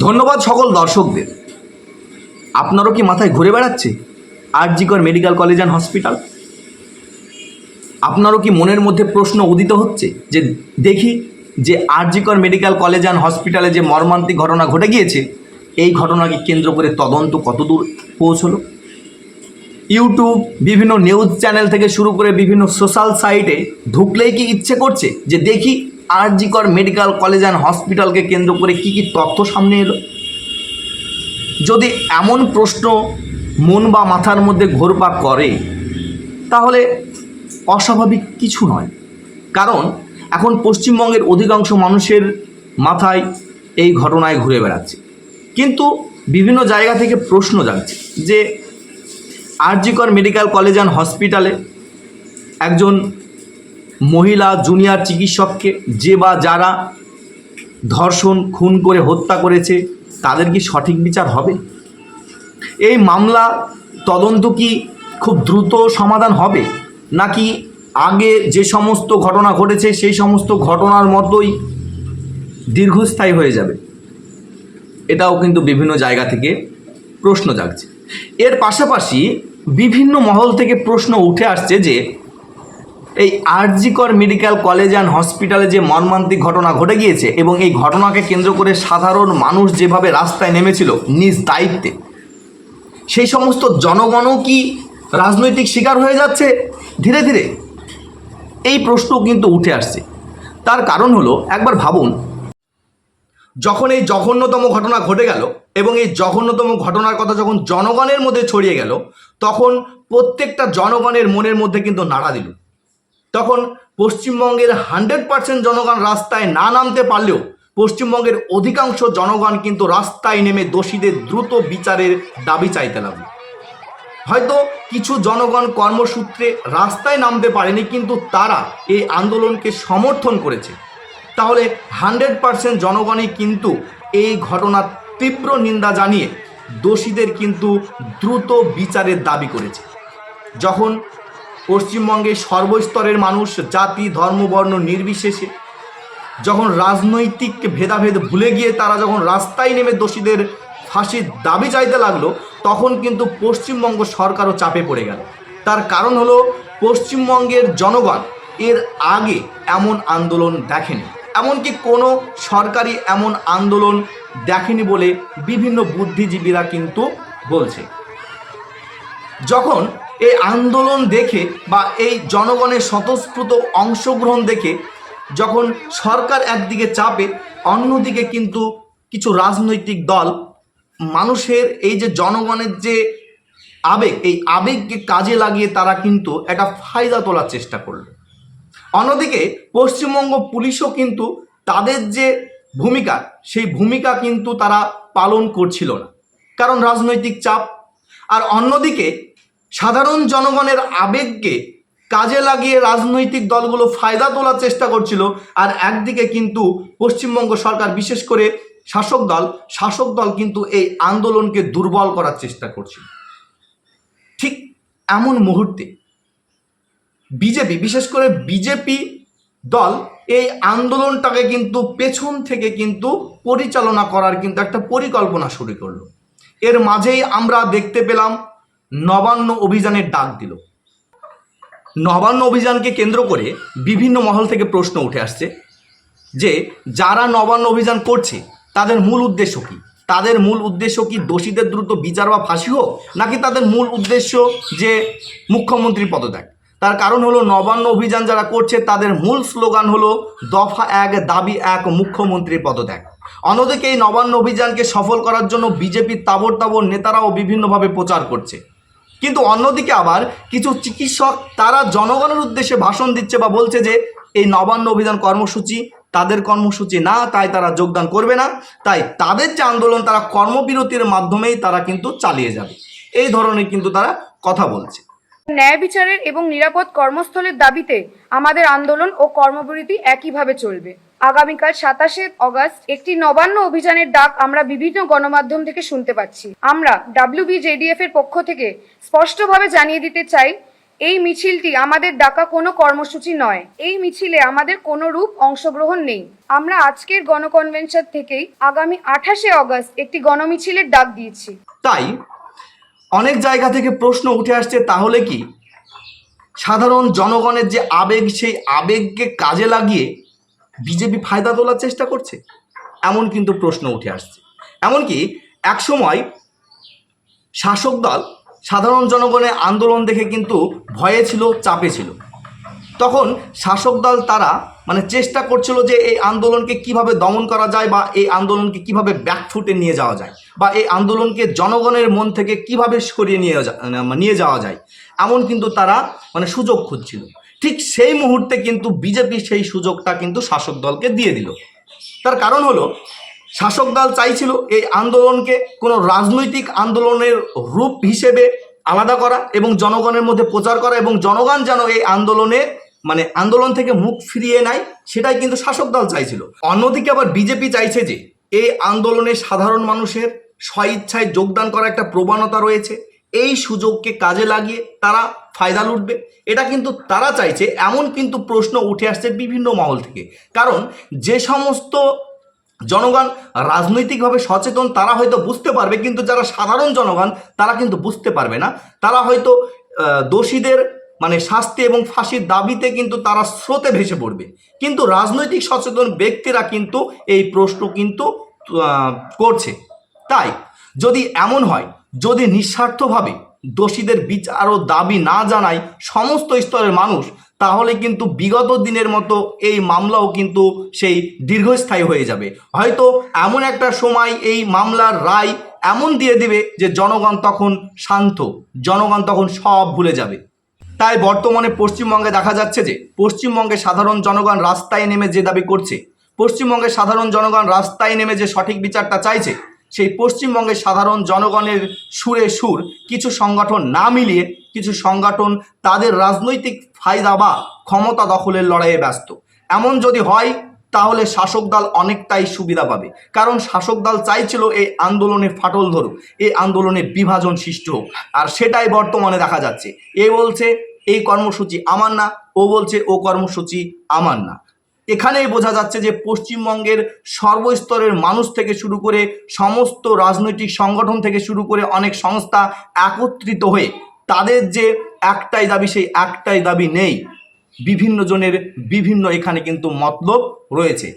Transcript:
ধন্যবাদ সকল দর্শকদের। আপনারও কি মাথায় ঘুরে বেড়াচ্ছে RG Kar medical college and hospital? আপনারও কি মনের মধ্যে প্রশ্ন উদিত হচ্ছে যে দেখি যে আরজিকর মেডিকেল কলেজ অ্যান্ড হসপিটালে যে মর্মান্তিক ঘটনা ঘটে গিয়েছে, এই ঘটনাকে কেন্দ্র করে তদন্ত কতদূর পৌঁছলো? ইউটিউব, বিভিন্ন নিউজ চ্যানেল থেকে শুরু করে বিভিন্ন সোশ্যাল সাইটে ঢুকলেই কি ইচ্ছে করছে যে দেখি আরজিকর মেডিকেল কলেজ অ্যান্ড হসপিটালকে কেন্দ্র করে কি কি তথ্য সামনে এলো? যদি এমন প্রশ্ন মন বা মাথার মধ্যে ঘোরপাক করে, তাহলে অস্বাভাবিক কিছু নয়। কারণ এখন পশ্চিমবঙ্গের অধিকাংশ মানুষের মাথায় এই ঘটনায় ঘুরে বেড়াচ্ছে। কিন্তু বিভিন্ন জায়গা থেকে প্রশ্ন জাগছে যে আরজিকর মেডিকেল কলেজ অ্যান্ড হসপিটালে একজন মহিলা জুনিয়র চিকিৎসককে যে বা যারা ধর্ষণ, খুন করে, হত্যা করেছে, তাদের কি সঠিক বিচার হবে? এই মামলা তদন্ত কি খুব দ্রুত সমাধান হবে? নাকি আগে যে সমস্ত ঘটনা ঘটেছে, সেই সমস্ত ঘটনার মতোই দীর্ঘস্থায়ী হয়ে যাবে? এটাও কিন্তু বিভিন্ন জায়গা থেকে প্রশ্ন জাগছে। এর পাশাপাশি বিভিন্ন মহল থেকে প্রশ্ন উঠে আসছে যে এই আরজিকর মেডিকেল কলেজ অ্যান্ড হসপিটালে যে মর্মান্তিক ঘটনা ঘটে গিয়েছে এবং এই ঘটনাকে কেন্দ্র করে সাধারণ মানুষ যেভাবে রাস্তায় নেমেছিল নিজ দায়িত্বে, সেই সমস্ত জনগণও কি রাজনৈতিক শিকার হয়ে যাচ্ছে? ধীরে ধীরে এই প্রশ্ন কিন্তু উঠে আসছে। তার কারণ হলো, একবার ভাবুন, যখন এই জঘন্যতম ঘটনা ঘটে গেল এবং এই জঘন্যতম ঘটনার কথা যখন জনগণের মধ্যে ছড়িয়ে গেল, তখন প্রত্যেকটা জনগণের মনের মধ্যে কিন্তু নাড়া দিল। তখন পশ্চিমবঙ্গের হান্ড্রেড পার্সেন্ট জনগণ রাস্তায় না নামতে পারলেও পশ্চিমবঙ্গের অধিকাংশ জনগণ কিন্তু রাস্তায় নেমে দোষীদের দ্রুত বিচারের দাবি চাইতে লাগল। হয়তো কিছু জনগণ কর্মসূত্রে রাস্তায় নামতে পারেনি, কিন্তু তারা এই আন্দোলনকে সমর্থন করেছে। তাহলে হান্ড্রেড পার্সেন্ট জনগণই কিন্তু এই ঘটনার তীব্র নিন্দা জানিয়ে দোষীদের কিন্তু দ্রুত বিচারের দাবি করেছে। যখন পশ্চিমবঙ্গের সর্বস্তরের মানুষ জাতি, ধর্ম, বর্ণ নির্বিশেষে যখন রাজনৈতিক ভেদাভেদ ভুলে গিয়ে তারা যখন রাস্তায় নেমে দোষীদের ফাঁসির দাবি চাইতে লাগল, তখন কিন্তু পশ্চিমবঙ্গ সরকারও চাপে পড়ে গেল। তার কারণ হলো পশ্চিমবঙ্গের জনগণ এর আগে এমন আন্দোলন দেখেনি। এমনকি কোনো সরকারি এমন আন্দোলন দেখেনি বলে বিভিন্ন বুদ্ধিজীবীরা কিন্তু বলছে। যখন এই আন্দোলন দেখে বা এই জনগণের স্বতঃস্ফূর্ত অংশগ্রহণ দেখে যখন সরকার একদিকে চাপে, অন্যদিকে কিন্তু কিছু রাজনৈতিক দল মানুষের এই যে জনগণের যে আবেগ, এই আবেগকে কাজে লাগিয়ে তারা কিন্তু একটা ফায়দা তোলার চেষ্টা করল। অন্যদিকে পশ্চিমবঙ্গ পুলিশও কিন্তু তাদের যে ভূমিকা, সেই ভূমিকা কিন্তু তারা পালন করছিল না। কারণ রাজনৈতিক চাপ। আর অন্যদিকে সাধারণ জনগণের আবেগকে কাজে লাগিয়ে রাজনৈতিক দলগুলো ফায়দা তোলার চেষ্টা করছিল। আর একদিকে কিন্তু পশ্চিমবঙ্গ সরকার, বিশেষ করে শাসক দল শাসক দল কিন্তু এই আন্দোলনকে দুর্বল করার চেষ্টা করছিল। ঠিক এমন মুহূর্তে বিজেপি, বিশেষ করে বিজেপি দল এই আন্দোলনটাকে কিন্তু পেছন থেকে কিন্তু পরিচালনা করার কিন্তু একটা পরিকল্পনা শুরু করল। এর মাঝেই আমরা দেখতে পেলাম নবান্ন অভিযানের ডাক দিল। নবান্ন অভিযানকে কেন্দ্র করে বিভিন্ন মহল থেকে প্রশ্ন উঠে আসছে যে, যারা নবান্ন অভিযান করছে, তাদের মূল উদ্দেশ্য কী? তাদের মূল উদ্দেশ্য কি দোষীদের দ্রুত বিচার বা ফাঁসি হোক, নাকি তাদের মূল উদ্দেশ্য যে মুখ্যমন্ত্রী পদত্যাগ? তার কারণ হলো, নবান্ন অভিযান যারা করছে, তাদের মূল স্লোগান হলো, দফা এক, দাবি এক মুখ্যমন্ত্রী পদত্যাগ। অন্যদিকে এই নবান্ন অভিযানকে সফল করার জন্য বিজেপির তাবর তাবর নেতারাও বিভিন্নভাবে প্রচার করছে। কিন্তু অন্যদিকে আবার কিছু চিকিৎসক তারা জনগণের উদ্দেশ্যে ভাষণ দিচ্ছে বা বলছে যে, এই নবান্ন অভিযান কর্মসূচি, তাদের কর্মসূচি না, তাই তারা যোগদান করবে না, তাই তাদের যে আন্দোলন, তারা কর্মবিরতির মাধ্যমেই তারা কিন্তু চালিয়ে যাবে। এই ধরনের কিন্তু তারা কথা বলছে। ন্যায় বিচারের এবং নিরাপদ কর্মস্থলের দাবিতে আমাদের আন্দোলন ও কর্মবিরতি একইভাবে চলবে। আগামীকাল সাতাশে অগস্ট একটি নবান্ন অভিযানের ডাক আমরা বিভিন্ন গণমাধ্যম থেকে শুনতে পাচ্ছি। আমরা ডাব্লিউবিজেডিএফ এর পক্ষ থেকে স্পষ্টভাবে জানিয়ে দিতে চাই, এই মিছিলটি আমাদের ডাকা কোনো কর্মসূচি নয়। এই মিছিলে আমাদের কোনো রূপ অংশগ্রহণ নেই। আমরা আজকের গণকনভেনশন থেকেই আগামী আঠাশে অগস্ট একটি গণমিছিলের ডাক দিয়েছি। তাই অনেক জায়গা থেকে প্রশ্ন উঠে আসছে, তাহলে কি? সাধারণ জনগণের যে আবেগ, সেই আবেগকে কাজে লাগিয়ে বিজেপি ফায়দা তোলার চেষ্টা করছে? এমন কিন্তু প্রশ্ন উঠে আসছে। এমনকি একসময় শাসক দল সাধারণ জনগণের আন্দোলন দেখে কিন্তু ভয়ে ছিল, চাপে ছিল। তখন শাসক দল তারা মানে চেষ্টা করছিল যে এই আন্দোলনকে কীভাবে দমন করা যায় বা এই আন্দোলনকে কীভাবে ব্যাকফুটে নিয়ে যাওয়া যায় বা এই আন্দোলনকে জনগণের মন থেকে কীভাবে সরিয়ে নিয়ে নিয়ে যাওয়া যায়, এমন কিন্তু তারা মানে সুযোগ খুঁজছিল। ঠিক সেই মুহূর্তে কিন্তু বিজেপি সেই সুযোগটা কিন্তু শাসক দলকে দিয়ে দিল। তার কারণ হলো, শাসক দল চাইছিল এই আন্দোলনকে কোনো রাজনৈতিক আন্দোলনের রূপ হিসেবে আলাদা করা এবং জনগণের মধ্যে প্রচার করা এবং জনগণ যেন এই আন্দোলনে মানে আন্দোলন থেকে মুখ ফিরিয়ে নেয়, সেটাই কিন্তু শাসক দল চাইছিল। অন্যদিকে আবার বিজেপি চাইছে যে, এই আন্দোলনে সাধারণ মানুষের স্বইচ্ছায় যোগদান করা একটা প্রবণতা রয়েছে এই সুযোগকে কাজে লাগিয়ে তারা ফায়দা লুটবে। এটা কিন্তু তারা চাইছে, এমন কিন্তু প্রশ্ন উঠে আসছে বিভিন্ন মহল থেকে। কারণ যে সমস্ত জনগণ রাজনৈতিকভাবে সচেতন, তারা হয়তো বুঝতে পারবে, কিন্তু যারা সাধারণ জনগণ, তারা কিন্তু বুঝতে পারবে না। তারা হয়তো দোষীদের মানে শাস্তি এবং ফাঁসির দাবিতে কিন্তু তারা স্রোতে ভেসে পড়বে। কিন্তু রাজনৈতিক সচেতন ব্যক্তিরা কিন্তু এই প্রশ্ন কিন্তু করছে। তাই যদি এমন হয়, যদি নিঃস্বার্থভাবে দোষীদের বিচার ও দাবি না জানায় সমস্ত স্তরের মানুষ, তাহলে কিন্তু বিগত দিনের মতো এই মামলাও কিন্তু সেই দীর্ঘস্থায়ী হয়ে যাবে। হয়তো এমন একটা সময় এই মামলার রায় এমন দিয়ে দিবে যে জনগণ তখন শান্ত, জনগণ তখন সব ভুলে যাবে। তাই বর্তমানে পশ্চিমবঙ্গে দেখা যাচ্ছে যে, পশ্চিমবঙ্গে সাধারণ জনগণ রাস্তায় নেমে যে দাবি করছে পশ্চিমবঙ্গের সাধারণ জনগণ রাস্তায় নেমে যে সঠিক বিচারটা চাইছে সেই পশ্চিমবঙ্গের সাধারণ জনগণের সুরে সুর কিছু সংগঠন না মিলিয়ে কিছু সংগঠন তাদের রাজনৈতিক ফায়দা বা ক্ষমতা দখলের লড়াইয়ে ব্যস্ত। এমন যদি হয়, তাহলে শাসক দল অনেকটাই সুবিধা পাবে। কারণ শাসক দল চাইছিল এই আন্দোলনে ফাটল ধরুক, এই আন্দোলনে বিভাজন সৃষ্টি হোক। আর সেটাই বর্তমানে দেখা যাচ্ছে। এ বলছে, এই কর্মসূচি আমার না, ও বলছে, ও কর্মসূচি আমার না। এখানেই বোঝা যাচ্ছে যে পশ্চিমবঙ্গের সর্বস্তরের মানুষ থেকে শুরু করে সমস্ত রাজনৈতিক সংগঠন থেকে শুরু করে অনেক সংস্থা একত্রিত হয়ে তাদের যে একটাই দাবি, সেই একটাই দাবি নেই। বিভিন্ন জনের বিভিন্ন এখানে কিন্তু মতলব রয়েছে।